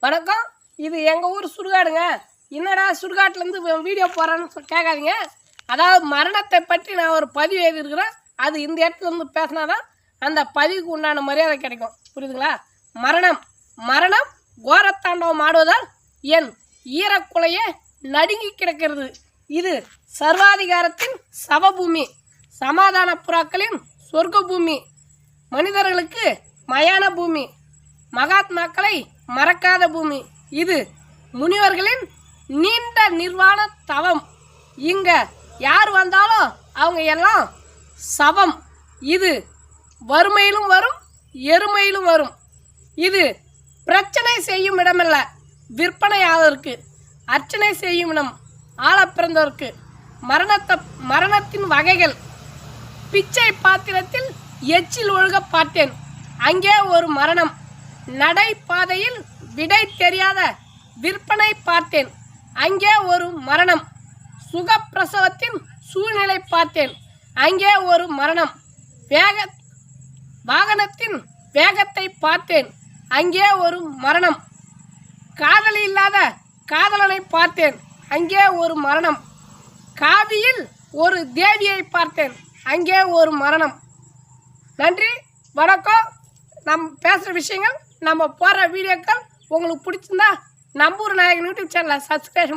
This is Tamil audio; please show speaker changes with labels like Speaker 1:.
Speaker 1: வணக்கம். இது எங்கள் ஊர் சுடுகாடுங்க. என்னடா சுடுகாட்டிலேருந்து வீடியோ போகிறேன்னு சொ- கேட்காதீங்க. அதாவது மரணத்தை பற்றி நான் ஒரு பதிவு எழுதியிருக்கிறேன். அது இந்த இடத்துலேருந்து பேசினா தான் அந்த பதிவுக்கு உண்டான மரியாதை கிடைக்கும். புரியுதுங்களா? மரணம். மரணம் கோரத்தாண்டவம் ஆடுவதால் என் ஈரக்குலையே நடுங்கி கிடக்கிறது. இது சர்வாதிகாரத்தின் சவபூமி. சமாதான புறாக்களின் சொர்க்க பூமி மனிதர்களுக்கு மயான பூமி. மகாத்மாக்களை மறக்காத பூமி. இது முனிவர்களின் நீண்ட நிர்வாண தவம். இங்க யார் வந்தாலும் அவங்க எல்லாம் சவம். இது வறுமையிலும் வரும் எருமையிலும் வரும். இது பிரச்சனை செய்யும் இடமல்ல விற்பனை அர்ச்சனை செய்யும் இடம் ஆள பிறந்தவருக்கு மரணத்தை மரணத்தின் வகைகள். பிச்சை பாத்திரத்தில் எச்சில் ஒழுக பார்த்தேன். அங்கே ஒரு மரணம். நடை பாதையில் விடை தெரியாத விற்பனை பார்த்தேன். அங்கே ஒரு மரணம். சுகப்பிரசவத்தின் சூழ்நிலை பார்த்தேன். அங்கே ஒரு மரணம். வேக வாகனத்தின் வேகத்தை பார்த்தேன். அங்கே ஒரு மரணம். காதலி இல்லாத காதலனை பார்த்தேன். அங்கே ஒரு மரணம். காவியில் ஒரு தேவியை பார்த்தேன். அங்கே ஒரு மரணம். நன்றி வணக்கம். நம் பேசுகிற விஷயங்கள் நம்ம போடுற வீடியோக்கள் உங்களுக்கு பிடிச்சிருந்தா நம்பூர் நாயகன் யூடியூப் சேனலை சப்ஸ்கிரைப்